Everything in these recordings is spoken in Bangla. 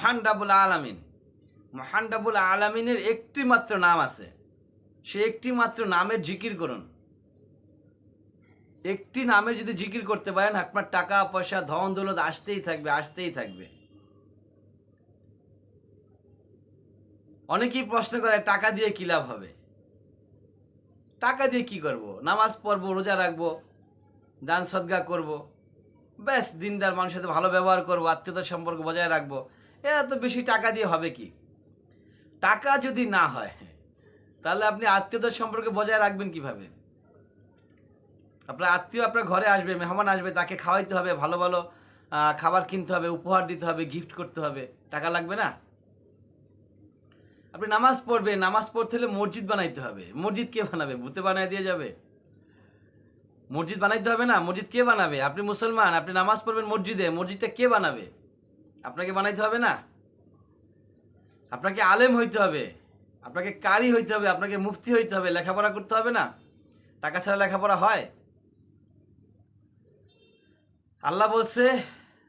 মহান ডাবুল আলামিন। মহান ডাবুল আলামিনের একটি মাত্র নাম আছে। সে একটি মাত্র নামের জিকির করুন। একটি নামের যদি জিকির করতে পারেন, আপনার টাকা, পয়সা, ধন, দৌলত আসতেই থাকবে আসতেই থাকবে। অনেকেই প্রশ্ন করে, টাকা দিয়ে কি লাভ হবে? টাকা দিয়ে কি করব? নামাজ পড়ব, রোজা রাখব, দান সদ্গা করব, ব্যাস, দিনদার মানুষের সাথে ভালো ব্যবহার করব, আত্মীয়তার সম্পর্ক বজায় রাখব। এরা তো বেশি টাকা দিয়ে হবে কি? টাকা যদি না হয়, তাহলে আপনি আত্মীয়তার সম্পর্কে বজায় রাখবেন কীভাবে? আপনার আত্মীয় আপনার ঘরে আসবে, মেহমান আসবে, তাকে খাওয়াইতে হবে, ভালো ভালো খাবার কিনতে হবে, উপহার দিতে হবে গিফট করতে হবে, টাকা লাগবে না? আপনি নামাজ পড়বে নামাজ পড়তে হলে মসজিদ বানাইতে হবে। মসজিদ কে বানাবে? ভূতে বানাই দিয়ে যাবে। মসজিদ বানাইতে হবে না? মসজিদ কে বানাবে? আপনি মুসলমান, আপনি নামাজ পড়বেন মসজিদে, মসজিদটা কে বানাবে? আপনাকে বানাইতে হবে না? আপনাকে আলেম হইতে হবে, আপনাকে কারি হইতে হবে, আপনাকে মুফতি হইতে হবে, লেখাপড়া করতে হবে না? টাকা ছাড়া লেখাপড়া হয়? আল্লাহ বলছে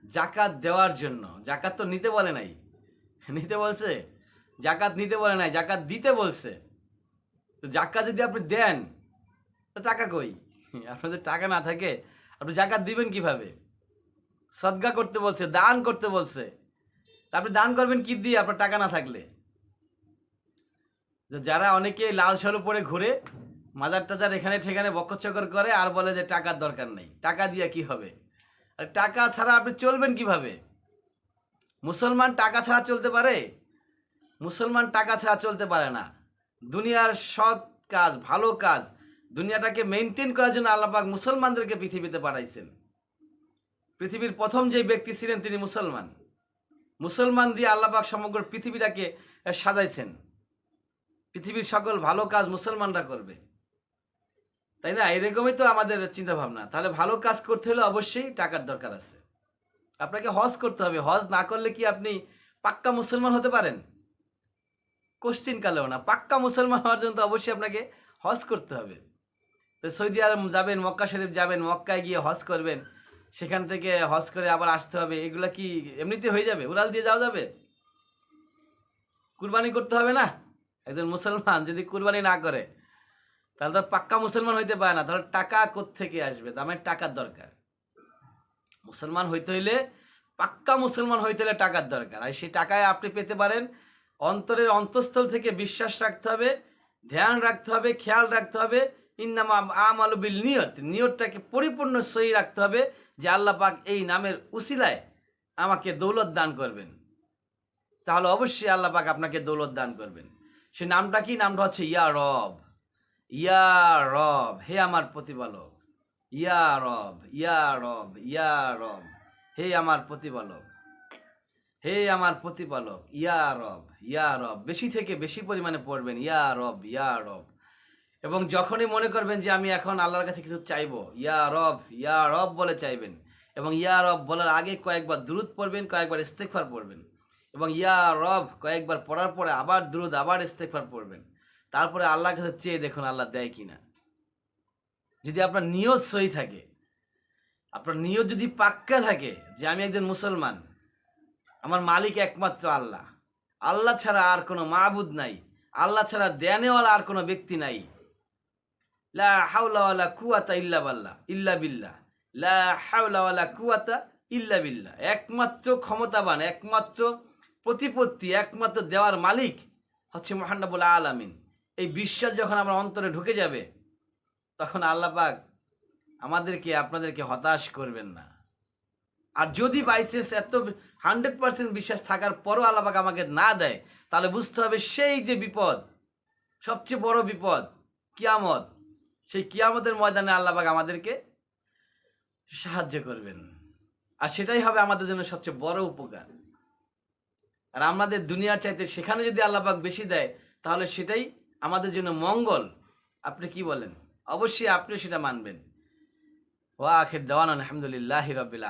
জাকাত দেওয়ার জন্য। জাকাত তো নিতে বলে নাই। নিতে বলছে? জাকাত নিতে বলে নাই জাকাত দিতে বলছে। তো জাকাত যদি আপনি দেন, তো টাকা কই? আপনাদের টাকা না থাকে, আপনি জাকাত দিবেন কীভাবে? সদগা করতে বলছে, দান করতে বলছে। আপনি দান করবেন কি দিয়ে? আপনার টাকা না থাকলে। যারা অনেকে লাল সালু পরে ঘুরে মাজার টাজার এখানে সেখানে বকচকর করে আর বলে যে টাকার দরকার নেই। টাকা দিয়ে কি হবে? আর টাকা ছাড়া আপনি চলবেন কীভাবে? মুসলমান টাকা ছাড়া চলতে পারে? মুসলমান টাকা ছাড়া চলতে পারে না। দুনিয়ার সৎ কাজ, ভালো কাজ, দুনিয়াটাকে মেনটেন করার জন্য আল্লাপাক মুসলমানদেরকে পৃথিবীতে পাঠাইছেন। পৃথিবীর প্রথম যে ব্যক্তি ছিলেন তিনি মুসলমান। মুসলমান দিয়ে আল্লাপাক সমগ্র পৃথিবীটাকে সাজাইছেন। পৃথিবীর সকল ভালো কাজ মুসলমানরা করবে। তাই না? এরকমই তো আমাদের চিন্তা ভাবনা তাহলে ভালো কাজ করতে হলে অবশ্যই টাকার দরকার আছে। আপনাকে হজ করতে হবে। হজ না করলে কি আপনি পাক্কা মুসলমান হতে পারেন? কোশ্চিন কালেও না। পাক্কা মুসলমান হওয়ার জন্য তো অবশ্যই আপনাকে হজ করতে হবে। তো সৌদি আরব যাবেন, মক্কা শরীফ যাবেন, মক্কায় গিয়ে হজ করবেন। সেখান থেকে হজ করে আবার আসতে হবে। এগুলো কি এমনিতে হয়ে যাবে? উড়াল দিয়ে যাওয়া যাবে? কুরবানি করতে হবে না? একজন মুসলমান যদি কুরবানি না করে, তাহলে তো পাক্কা মুসলমান হইতে পারে না। তাহলে টাকা থেকে আসবে? দামের টাকার দরকার। মুসলমান হইতে হইলে, পাক্কা মুসলমান হইতে হলে টাকার দরকার। আর সেই টাকায় আপনি পেতে পারেন, অন্তরের অন্তঃস্থল থেকে বিশ্বাস রাখতে হবে, ধ্যান রাখতে হবে, খেয়াল রাখতে হবে। ইন্নামা আমাল বিল নিয়ত। নিয়তটাকে পরিপূর্ণ সহি রাখতে হবে। যে আল্লাহ পাক এই নামের উসিলায় আমাকে দৌলত দান করবেন। তাহলে অবশ্যই আল্লাহ পাক আপনাকে দৌলত দান করবেন। সে নামটা কি? নামটা হচ্ছে ইয়া রব। ইয়া রব, হে আমার প্রতিপালক। ইয়া রব ইয়া রব ইয়া রব। হে আমার প্রতিপালক। হে আমার প্রতিপালক, ইয়া রব ইয়া রব। বেশি থেকে বেশি পরিমাণে পড়বেন, ইয়া রব ইয়া রব। এবং যখনই মনে করবেন যে আমি এখন আল্লাহর কাছে কিছু চাইব, ইয়া রব ইয়া রব বলে চাইবেন, এবং ইয়া রব বলার আগে কয়েকবার দ্রুত পড়বেন, কয়েকবার ইস্তেকফার পড়বেন, এবং ইয়া রব কয়েকবার পড়ার পরে আবার দ্রুত আবার ইস্তেকফার পড়বেন, তারপরে আল্লাহর কাছে চেয়ে দেখুন আল্লাহ দেয় কি না যদি আপনার নিয়ত সই থাকে, আপনার নিয়ত যদি পাক্কা থাকে যে আমি একজন মুসলমান, আমার মালিক একমাত্র আল্লাহ আল্লাহ ছাড়া আর কোনো মাহবুদ নাই, আল্লাহ ছাড়া দেয়ানেওয়ালা আর কোনো ব্যক্তি নাই লা হাওলা ওয়ালা কুয়াতা ইল্লা বাল্লাহ, ইল্লা বিল্লাহ। লা হাওলা ওয়ালা কুয়াতা ইল্লা বিল্লাহ। একমাত্র ক্ষমতাবান, একমাত্র প্রতিপত্তি, একমাত্র দেওয়ার মালিক হচ্ছে মহানবুল আলামিন। এই বিশ্বাস যখন আমার অন্তরে ঢুকে যাবে, তখন আল্লাহ পাক আমাদেরকে, আপনাদেরকে হতাশ করবেন না। আর যদি বাইসেন্স এত হান্ড্রেড পার্সেন্ট বিশ্বাস থাকার পরও আল্লাপাক আমাকে না দেয়, তাহলে বুঝতে হবে সেই যে বিপদ, সবচেয়ে বড় বিপদ, কিয়ামত। সেই কিয়ামতের ময়দানে আল্লাহবাগ আমাদেরকে সাহায্য করবেন। আর সেটাই হবে আমাদের জন্য সবচেয়ে বড় উপকার। আর আমাদের দুনিয়ার চাইতে সেখানে যদি আল্লাহবাগ বেশি দেয়, তাহলে সেটাই আমাদের জন্য মঙ্গল। আপনি কি বলেন? অবশ্যই আপনি সেটা মানবেন। ও আখের দেওয়ান আলহামদুলিল্লাহ রবিল্লা